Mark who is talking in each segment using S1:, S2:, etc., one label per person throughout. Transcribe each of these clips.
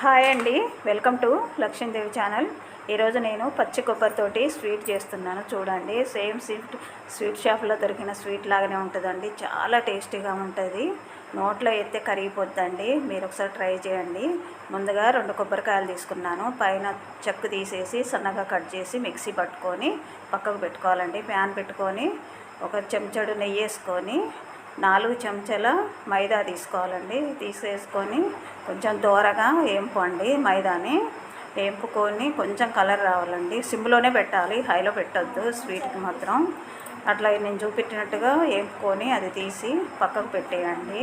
S1: Hi అండి. Welcome to Lakshmidevi channel. ఈరోజు నేను పచ్చి కొబ్బరితోటి స్వీట్ చేస్తున్నాను. చూడండి సేమ్ స్వీట్ స్వీట్ షాప్లో దొరికిన స్వీట్ లాగానే ఉంటుందండి. చాలా టేస్టీగా ఉంటుంది. నోట్లో ఎత్తే కరిగిపోద్దండి. మీరు ఒకసారి ట్రై చేయండి. ముందుగా రెండు కొబ్బరికాయలు తీసుకున్నాను. పైన చెక్కు తీసేసి సన్నగా కట్ చేసి మిక్సీ పట్టుకొని పక్కకు పెట్టుకోవాలండి. ప్యాన్ పెట్టుకొని ఒక చెంచడు నెయ్యి వేసుకొని నాలుగు చెంచాల మైదా తీసుకోవాలండి. తీసేసుకొని కొంచెం దూరగా వేంపండి మైదాని. వేంపుకొని కొంచెం కలర్ రావాలండి. సిమ్లోనే పెట్టాలి. హైలో పెట్టద్దు. స్వీట్కి మాత్రం. అట్లా నేను చూపెట్టినట్టుగా వేపుకొని అది తీసి పక్కకు పెట్టేయండి.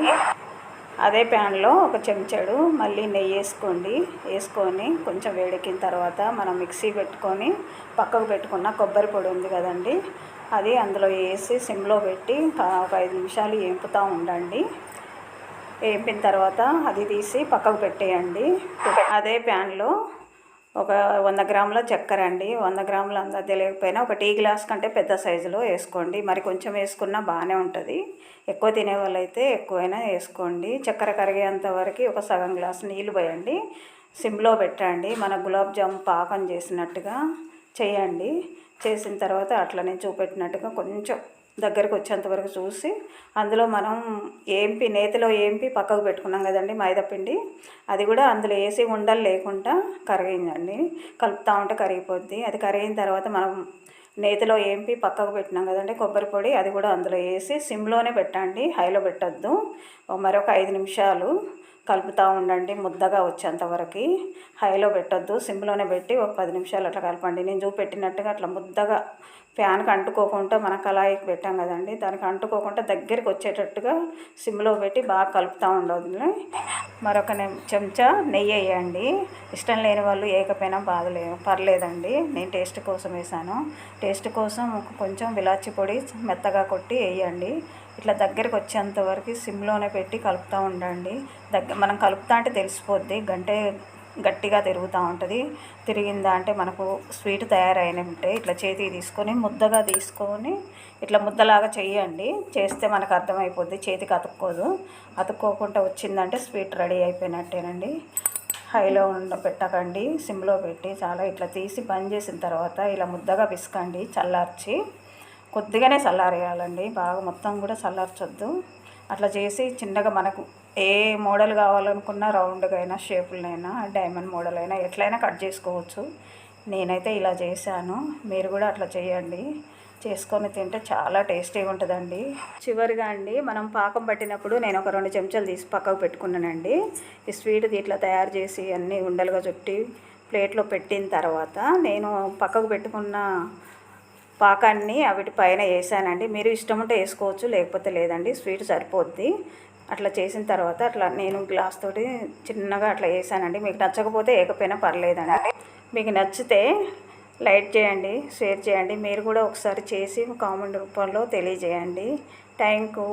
S1: అదే ప్యాన్లో ఒక చెంచాడు మళ్ళీ నెయ్యి వేసుకోండి. వేసుకొని కొంచెం వేడెక్కిన తర్వాత మనం మిక్సీ పెట్టుకొని పక్కకు పెట్టుకున్న కొబ్బరి పొడి ఉంది కదండి. అది అందులో వేసి సిమ్లో పెట్టి ఒక ఐదు నిమిషాలు ఏంపుతూ ఉండండి. ఏంపిన తర్వాత అది తీసి పక్కకు పెట్టేయండి. అదే ప్యాన్లో ఒక వంద గ్రాముల చక్కెర అండి. వంద గ్రాముల అందరి తెలియకపోయినా ఒక టీ గ్లాస్ కంటే పెద్ద సైజులో వేసుకోండి. మరి కొంచెం వేసుకున్నా బాగానే ఉంటుంది. ఎక్కువ తినే వాళ్ళైతే ఎక్కువైనా వేసుకోండి. చక్కెర కరిగేంత వరకు ఒక సగం గ్లాస్ నీళ్ళు పోయండి. సిమ్లో పెట్టండి. మన గులాబ్ జామ్ పాకం చేసినట్టుగా చేయండి. చేసిన తర్వాత అట్లనే చూపెట్టినట్టుగా కొంచెం దగ్గరకు వచ్చేంత వరకు చూసి అందులో మనం ఏంపి నేతిలో ఏంపి పక్కకు పెట్టుకున్నాం కదండి మైదాపిండి అది కూడా అందులో వేసి ఉండలు లేకుండా కరిగిందండి కలుపుతూ ఉంటే కరిగిపోద్ది. అది కరిగిన తర్వాత మనం నేతిలో ఏంపి పక్కకు పెట్టినాం కదండి కొబ్బరి పొడి అది కూడా అందులో వేసి సిమ్లోనే పెట్టండి. హైలో పెట్టద్దు. మరొక ఐదు నిమిషాలు కలుపుతూ ఉండండి ముద్దగా వచ్చేంతవరకు హైలో పెట్టొద్దు సిమ్లోనే పెట్టి ఒక పది నిమిషాలు అట్లా కలపండి. నేను చూపెట్టినట్టుగా అట్లా ముద్దగా ఫ్యాన్కి అంటుకోకుండా మన కళాయికి పెట్టాం కదండి. దానికి అంటుకోకుండా దగ్గరికి వచ్చేటట్టుగా సిమ్లో పెట్టి బాగా కలుపుతూ ఉండదు మరొక చెంచా నెయ్యి వేయండి. ఇష్టం లేని వాళ్ళు ఏకపోయినా బాధలే పర్లేదండి. నేను టేస్ట్ కోసం వేసాను. టేస్ట్ కోసం కొంచెం విలాచి పొడి మెత్తగా కొట్టి వేయండి. ఇట్లా దగ్గరికి వచ్చేంత వరకు సిమ్లోనే పెట్టి కలుపుతూ ఉండండి. దగ్గర మనం కలుపుతా అంటే తెలిసిపోద్ది. గంటే గట్టిగా తిరుగుతూ ఉంటుంది. తిరిగిందా అంటే మనకు స్వీట్ తయారైనంటే ఇట్లా చేతికి తీసుకొని ముద్దగా తీసుకొని ఇట్లా ముద్దలాగా చేయండి చేస్తే మనకు అర్థమైపోద్ది. చేతికి అతుక్కోదు. అతుక్కోకుండా వచ్చిందంటే స్వీట్ రెడీ అయిపోయినట్టేనండి. హైలో ఉండ పెట్టకండి. సిమ్లో పెట్టి చాలా ఇట్లా తీసి బంద్ చేసిన తర్వాత ఇలా ముద్దగా పిసకండి. చల్లార్చి కొద్దిగానే చల్లారేయాలండి. బాగా మొత్తం కూడా చల్లార్చొద్దు. అట్లా చేసి చిన్నగా మనకు ఏ మోడల్ కావాలనుకున్నా రౌండ్గా అయినా షేపులైనా డైమండ్ మోడల్ అయినా ఎట్లయినా కట్ చేసుకోవచ్చు. నేనైతే ఇలా చేశాను. మీరు కూడా అట్లా చేయండి. చేసుకొని తింటే చాలా టేస్టీగా ఉంటుందండి. చివరిగా అండి మనం పాకం పట్టినప్పుడు నేను ఒక రెండు చెంచాలు తీసి పక్కకు పెట్టుకున్నానండి. ఈ స్వీట్ ఇట్లా తయారు చేసి అన్నీ ఉండలుగా చుట్టి ప్లేట్లో పెట్టిన తర్వాత నేను పక్కకు పెట్టుకున్న పాకాన్ని అవిటి పైన వేసానండి. మీరు ఇష్టం ఉంటే వేసుకోవచ్చు లేకపోతే లేదండి. స్వీట్ సరిపోద్ది. అట్లా చేసిన తర్వాత అట్లా నేను గ్లాస్ తోటి చిన్నగా అట్లా వేసానండి. మీకు నచ్చకపోతే ఏకపోయినా పర్లేదండి. మీకు నచ్చితే లైక్ చేయండి షేర్ చేయండి. మీరు కూడా ఒకసారి చేసి కామెంట్ రూపంలో తెలియజేయండి. Thank you.